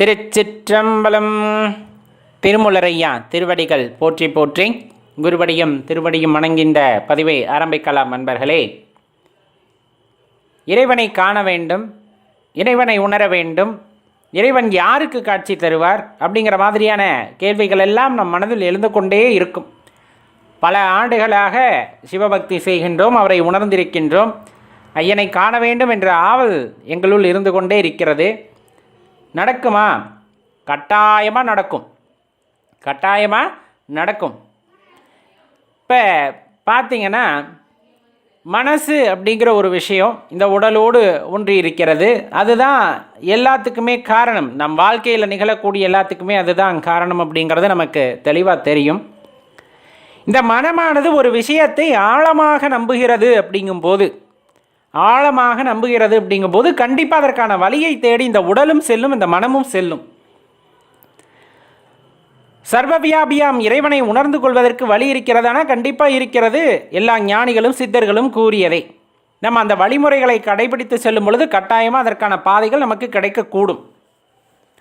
திருச்சிற்றம்பலம். திருமுலரையா திருவடிகள் போற்றி போற்றி. குருவடியும் திருவடியும் வணங்கின்ற பதிவை ஆரம்பிக்கலாம் நண்பர்களே. இறைவனை காண வேண்டும் இறைவனை உணர வேண்டும். இறைவன் யாருக்கு காட்சி தருவார் அப்படிங்கிற மாதிரியான கேள்விகள் எல்லாம் நம் மனதில் எழுந்து கொண்டே இருக்கும். பல ஆண்டுகளாக சிவபக்தி செய்கின்றோம் அவரை உணர்ந்திருக்கின்றோம். ஐயனை காண வேண்டும் என்ற ஆவல் எங்களுள் இருந்து கொண்டே இருக்கிறது. நடக்குமா? கட்டாயமாக நடக்கும். கட்டாயமாக நடக்கும். இப்போ பார்த்தீங்கன்னா மனசு அப்படிங்கிற ஒரு விஷயம் இந்த உடலோடு ஒன்றி இருக்கிறது. அதுதான் எல்லாத்துக்குமே காரணம். நம் வாழ்க்கையில் நிகழக்கூடிய எல்லாத்துக்குமே அதுதான் காரணம் அப்படிங்கிறது நமக்கு தெளிவாக தெரியும். இந்த மனமானது ஒரு விஷயத்தை ஆழமாக நம்புகிறது அப்படிங்கும்போது ஆழமாக நம்புகிறது அப்படிங்கும்போது கண்டிப்பாக அதற்கான வழியை தேடி இந்த உடலும் செல்லும் இந்த மனமும் செல்லும். சர்வவியாபியாம் இறைவனை உணர்ந்து கொள்வதற்கு வழி இருக்கிறதானா? கண்டிப்பாக இருக்கிறது. எல்லா ஞானிகளும் சித்தர்களும் கூறியதை. நம்ம அந்த வழிமுறைகளை கடைபிடித்து செல்லும் பொழுது கட்டாயமாக அதற்கான பாதைகள் நமக்கு கிடைக்கக்கூடும்.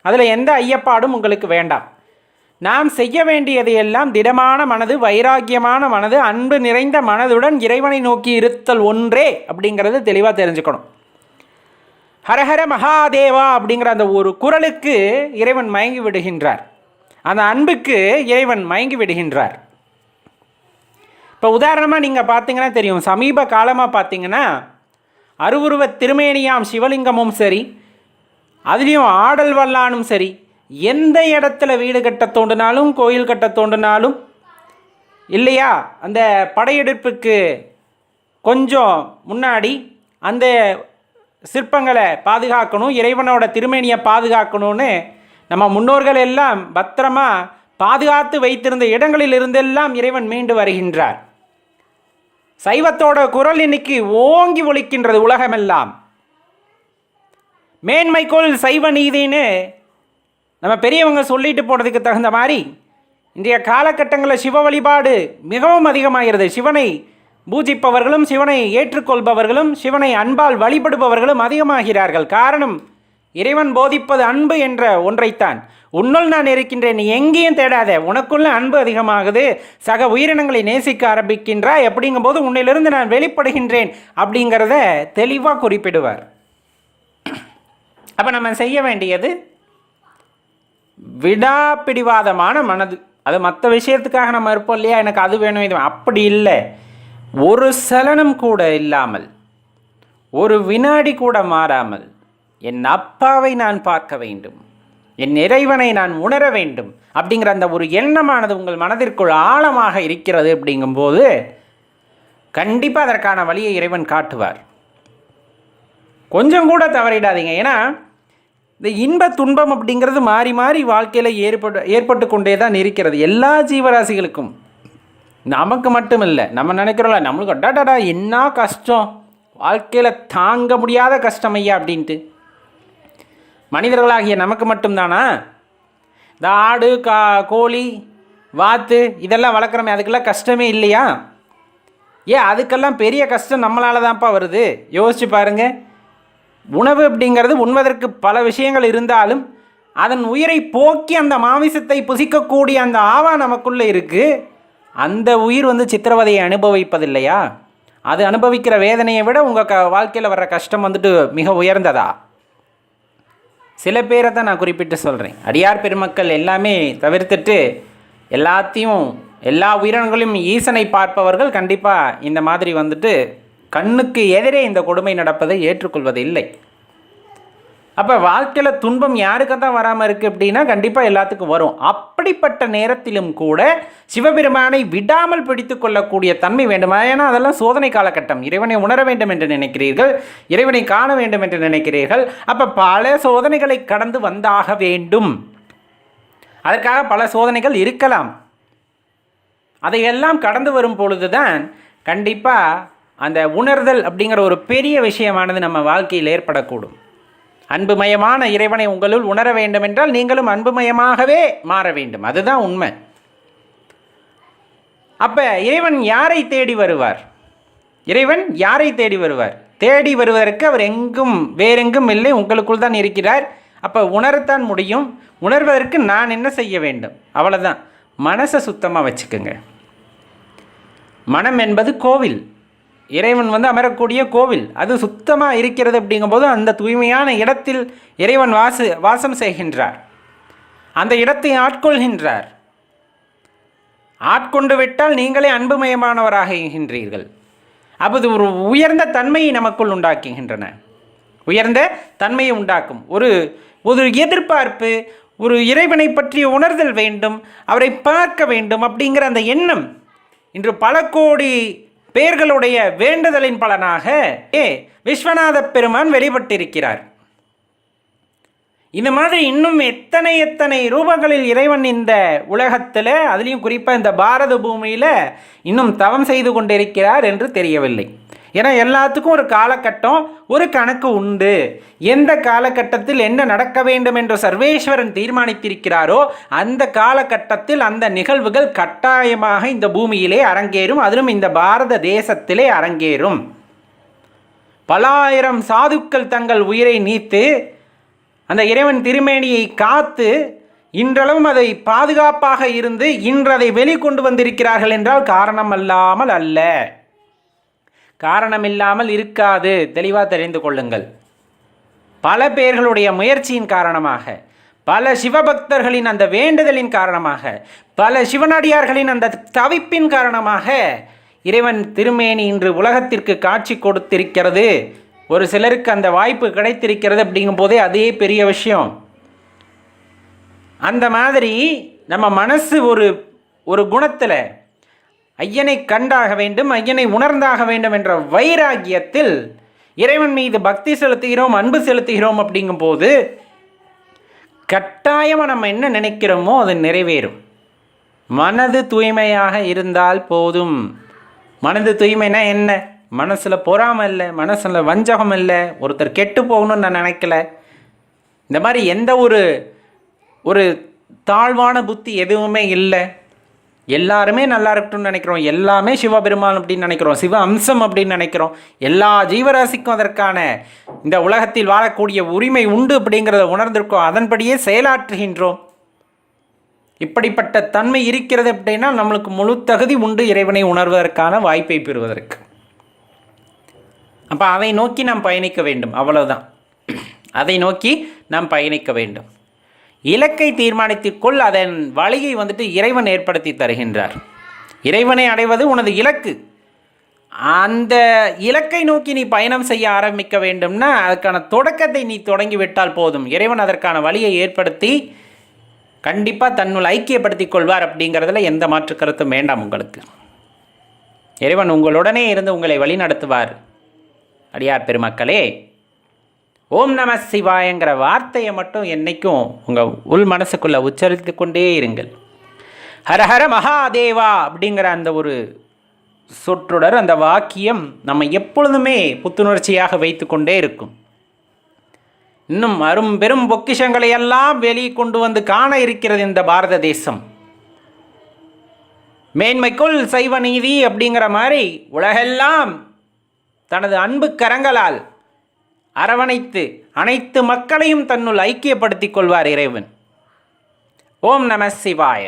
அதில் எந்த ஐயப்பாடும் உங்களுக்கு வேண்டாம். நாம் செய்ய வேண்டியது எல்லாம் திடமான மனது வைராக்கியமான மனது அன்பு நிறைந்த மனதுடன் இறைவனை நோக்கி இருத்தல் ஒன்றே அப்படிங்கிறது தெளிவாக தெரிஞ்சுக்கணும். ஹரஹர மகாதேவா அப்படிங்கிற அந்த ஒரு குரலுக்கு இறைவன் மயங்கி விடுகின்றார். அந்த அன்புக்கு இறைவன் மயங்கி விடுகின்றார். இப்போ உதாரணமாக நீங்கள் பார்த்தீங்கன்னா தெரியும். சமீப காலமாக பார்த்தீங்கன்னா அருவுருவ திருமேனியாம் சிவலிங்கமும் சரி அதுலேயும் ஆடல் வல்லானும் சரி எந்த இடத்துல வீடு கட்ட தோண்டினாலும் கோயில் கட்ட தோண்டினாலும் இல்லையா? அந்த படையெடுப்புக்கு கொஞ்சம் முன்னாடி அந்த சிற்பங்களை பாதுகாக்கணும் இறைவனோட திருமேனியை பாதுகாக்கணும்னு நம்ம முன்னோர்கள் எல்லாம் பத்திரமா பாதுகாத்து வைத்திருந்த இடங்களில் இருந்தெல்லாம் இறைவன் மீண்டு வருகின்றார். சைவத்தோட குரல் இன்னைக்கு ஓங்கி ஒழிக்கின்றது உலகமெல்லாம். மேன்மைக்கோள் சைவ நீதின்னு நம்ம பெரியவங்க சொல்லிட்டு போனதுக்கு தகுந்த மாதிரி இன்றைய காலகட்டங்களில் சிவ வழிபாடு மிகவும் அதிகமாகிறது. சிவனை பூஜிப்பவர்களும் சிவனை ஏற்றுக்கொள்பவர்களும் சிவனை அன்பால் வழிபடுபவர்களும் அதிகமாகிறார்கள். காரணம் இறைவன் போதிப்பது அன்பு என்ற ஒன்றைத்தான். உன்னுள் நான் இருக்கின்றேன் நீ எங்கேயும் தேடாத. உனக்குள்ள அன்பு அதிகமாகுது. சக உயிரினங்களை நேசிக்க ஆரம்பிக்கின்றாய். அப்படிங்கும்போது உன்னிலிருந்து நான் வெளிப்படுகின்றேன் அப்படிங்கிறத தெளிவாக குறிப்பிடுவார். அப்போ நம்ம செய்ய வேண்டியது விடாப்பிடிவாதமான மனது. அது மற்ற விஷயத்துக்காக நம்ம இருப்போம் இல்லையா? எனக்கு அது வேணும் இது அப்படி இல்லை. ஒரு சலனம் கூட இல்லாமல் ஒரு வினாடி கூட மாறாமல் என் அப்பாவை நான் பார்க்க வேண்டும். என் இறைவனை நான் உணர வேண்டும். அப்படிங்கிற அந்த ஒரு எண்ணமானது உங்கள் மனதிற்குள் ஆழமாக இருக்கிறது அப்படிங்கும்போது கண்டிப்பாக அதற்கான வழியை இறைவன் காட்டுவார். கொஞ்சம் கூட தவறிடாதீங்க. ஏன்னா இந்த இன்ப துன்பம் அப்படிங்கிறது மாறி மாறி வாழ்க்கையில் ஏற்பட்டு ஏற்பட்டு கொண்டே தான் இருக்கிறது. எல்லா ஜீவராசிகளுக்கும். நமக்கு மட்டும் இல்லை நம்ம நினைக்கிறோம்ல நம்மளுக்கு அடாடாடா என்ன கஷ்டம்? வாழ்க்கையில் தாங்க முடியாத கஷ்டம் ஐயா அப்படின்ட்டு. மனிதர்களாகிய நமக்கு மட்டும்தானா? இந்த ஆடு கா கோழி வாத்து இதெல்லாம் வளர்க்குறோமே அதுக்கெல்லாம் கஷ்டமே இல்லையா? ஏன் அதுக்கெல்லாம் பெரிய கஷ்டம் நம்மளால தான்ப்பா வருது? யோசிச்சு பாருங்கள் உணவு அப்படிங்கிறது உண்பதற்கு பல விஷயங்கள் இருந்தாலும் அதன் உயிரை போக்கி அந்த மாமிசத்தை புசிக்கக்கூடிய அந்த ஆவா நமக்குள்ளே இருக்குது அந்த உயிர் வந்து சித்திரவதையை அனுபவிப்பதில்லையா? அது அனுபவிக்கிற வேதனையை விட உங்கள் க வாழ்க்கையில் வர்ற கஷ்டம் வந்துட்டு மிக உயர்ந்ததா? சில பேரை தான் நான் குறிப்பிட்டு சொல்கிறேன் அடியார் பெருமக்கள் எல்லாமே தவிர்த்துட்டு எல்லாத்தையும் எல்லா உயிரினங்களையும் ஈசனை பார்ப்பவர்கள் கண்டிப்பாக இந்த மாதிரி வந்துட்டு கண்ணுக்கு எதிரே இந்த கொடுமை நடப்பதை ஏற்றுக்கொள்வது இல்லை அப்போ வாழ்க்கையில் துன்பம் யாருக்கு தான் வராமல் இருக்குது அப்படின்னா கண்டிப்பாக எல்லாத்துக்கும் வரும். அப்படிப்பட்ட நேரத்திலும் கூட சிவபெருமானை விடாமல் பிடித்து கொள்ளக்கூடிய தன்மை வேண்டுமா. ஏன்னா அதெல்லாம் சோதனை காலகட்டம். இறைவனை உணர வேண்டும் என்று நினைக்கிறீர்கள். இறைவனை காண வேண்டும் என்று நினைக்கிறீர்கள். அப்போ பல சோதனைகளை கடந்து வந்தாக வேண்டும். அதற்காக பல சோதனைகள் இருக்கலாம். அதையெல்லாம் கடந்து வரும் பொழுதுதான் கண்டிப்பாக அந்த உணர்தல் அப்படிங்கிற ஒரு பெரிய விஷயமானது நம்ம வாழ்க்கையில் ஏற்படக்கூடும். அன்புமயமான இறைவனை உங்களுள் உணர வேண்டும் என்றால் நீங்களும் அன்புமயமாகவே மாற வேண்டும். அதுதான் உண்மை. அப்போ இறைவன் யாரை தேடி வருவார்? இறைவன் யாரை தேடி வருவார்? தேடி வருவதற்கு அவர் எங்கும் வேறெங்கும் இல்லை உங்களுக்குள் தான் இருக்கிறார். அப்போ உணரத்தான் முடியும். உணர்வதற்கு நான் என்ன செய்ய வேண்டும்? அவ்வளோதான் மனசை சுத்தமாக வச்சுக்கோங்க. மனம் என்பது கோவில். இறைவன் வந்து அமரக்கூடிய கோவில். அது சுத்தமாக இருக்கிறது அப்படிங்கும்போது அந்த தூய்மையான இடத்தில் இறைவன் வாசு வாசம் செய்கின்றார். அந்த இடத்தை ஆட்கொள்கின்றார். ஆட்கொண்டு விட்டால் நீங்களே அன்புமயமானவராக இருக்கின்றீர்கள் அப்போது ஒரு உயர்ந்த தன்மையை நமக்குள் உண்டாக்குகின்றன. உயர்ந்த தன்மையை உண்டாக்கும். ஒரு ஒரு எதிர்பார்ப்பு ஒரு இறைவனை பற்றிய உணர்தல் வேண்டும் அவரை பார்க்க வேண்டும் அப்படிங்கிற அந்த எண்ணம் இன்று பல கோடி பேர்களுடைய வேண்டுதலின் பலனாக ஏ விஸ்வநாத பெருமான் வெளிப்பட்டிருக்கிறார். இந்த மாதிரி இன்னும் எத்தனை எத்தனை ரூபங்களில் இறைவன் இந்த உலகத்தில் அதுலேயும் குறிப்பாக இந்த பாரத பூமியில் இன்னும் தவம் செய்து கொண்டிருக்கிறார் என்று தெரியவில்லை. ஏன்னா எல்லாத்துக்கும் ஒரு காலகட்டம் ஒரு கணக்கு உண்டு. எந்த காலகட்டத்தில் என்ன நடக்க வேண்டும் என்று சர்வேஸ்வரன் தீர்மானித்திருக்கிறாரோ அந்த காலகட்டத்தில் அந்த நிகழ்வுகள் கட்டாயமாக இந்த பூமியிலே அரங்கேறும் அதிலும் இந்த பாரத தேசத்திலே அரங்கேறும். பலாயிரம் சாதுக்கள் தங்கள் உயிரை நீத்து அந்த இறைவன் திருமேனியை காத்து இன்றளவும் அதை பாதுகாப்பாக இருந்து இன்றதை வெளிக்கொண்டு வந்திருக்கிறார்கள் என்றால் காரணம் அல்லாமல் அல்ல. காரணமில்லாமல் இருக்காது. தெளிவாக தெரிந்து கொள்ளுங்கள். பல பேர்களுடைய முயற்சியின் காரணமாக பல சிவபக்தர்களின் அந்த வேண்டுதலின் காரணமாக பல சிவனடியார்களின் அந்த தவிப்பின் காரணமாக இறைவன் திருமேனி இன்று உலகத்திற்கு காட்சி கொடுத்திருக்கிறது. ஒரு சிலருக்கு அந்த வாய்ப்பு கிடைத்திருக்கிறது அப்படிங்கும் போதே அதே பெரிய விஷயம். அந்த மாதிரி நம்ம மனசு ஒரு ஒரு குணத்தில் ஐயனை கண்டாக வேண்டும் ஐயனை உணர்ந்தாக வேண்டும் என்ற வைராகியத்தில் இறைவன் மீது பக்தி செலுத்துகிறோம் அன்பு செலுத்துகிறோம் அப்படிங்கும்போது கட்டாயமாக நம்ம என்ன நினைக்கிறோமோ அது நிறைவேறும். மனது தூய்மையாக இருந்தால் போதும். மனது தூய்மைனா என்ன? மனசில் பொறாமை இல்லை மனசில் வஞ்சகம் இல்லை ஒருத்தர் கெட்டு போகணும்னு நான் நினைக்கல. இந்த மாதிரி எந்த ஒரு ஒரு தாழ்வான புத்தி எதுவுமே இல்லை. எல்லாருமே நல்லா இருக்கட்டும்னு நினைக்கிறோம். எல்லாமே சிவபெருமான் அப்படின்னு நினைக்கிறோம். சிவ அம்சம் அப்படின்னு நினைக்கிறோம். எல்லா ஜீவராசிக்கும் அதற்கான இந்த உலகத்தில் வாழக்கூடிய உரிமை உண்டு அப்படிங்கிறத உணர்ந்திருக்கோம். அதன்படியே செயலாற்றுகின்றோம். இப்படிப்பட்ட தன்மை இருக்கிறது அப்படின்னா நம்மளுக்கு முழு தகுதி உண்டு இறைவனை உணர்வதற்கான வாய்ப்பை பெறுவதற்கு. அப்போ அதை நோக்கி நாம் பயணிக்க வேண்டும். அவ்வளவுதான். அதை நோக்கி நாம் பயணிக்க வேண்டும். இலக்கை தீர்மானித்துக்கொள் அதன் வழியை வந்துட்டு இறைவன் ஏற்படுத்தி தருகின்றார். இறைவனை அடைவது உனது இலக்கு. அந்த இலக்கை நோக்கி நீ பயணம் செய்ய ஆரம்பிக்க வேண்டும்னா அதுக்கான தொடக்கத்தை நீ தொடங்கி விட்டால் போதும். இறைவன் அதற்கான வழியை ஏற்படுத்தி கண்டிப்பாக தன்னுள் ஐக்கியப்படுத்தி கொள்வார் அப்படிங்கிறதுல எந்த மாற்று கருத்தும் வேண்டாம் உங்களுக்கு. இறைவன் உங்களுடனே இருந்து உங்களை வழிநடத்துவார். அடியார் பெருமக்களே ஓம் நம சிவாயங்கிற வார்த்தையை மட்டும் என்றைக்கும் உங்கள் உள் மனசுக்குள்ளே உச்சரித்து கொண்டே இருங்கள். ஹரஹர மகாதேவா அப்படிங்கிற அந்த ஒரு சொற்றொடர் அந்த வாக்கியம் நம்ம எப்பொழுதுமே புத்துணர்ச்சியாக வைத்து கொண்டே இருக்கும். இன்னும் அரும்பெரும் பொக்கிஷங்களை எல்லாம் வெளியே கொண்டு வந்து காண இருக்கிறது இந்த பாரத தேசம். மேன்மைக்குள் சைவ நீதி அப்படிங்கிற மாதிரி உலகெல்லாம் தனது அன்பு கரங்களால் அரவணைத்து அனைத்து மக்களையும் தன்னுள் ஐக்கியப்படுத்திக் கொள்வார் இறைவன். ஓம் நம சிவாய.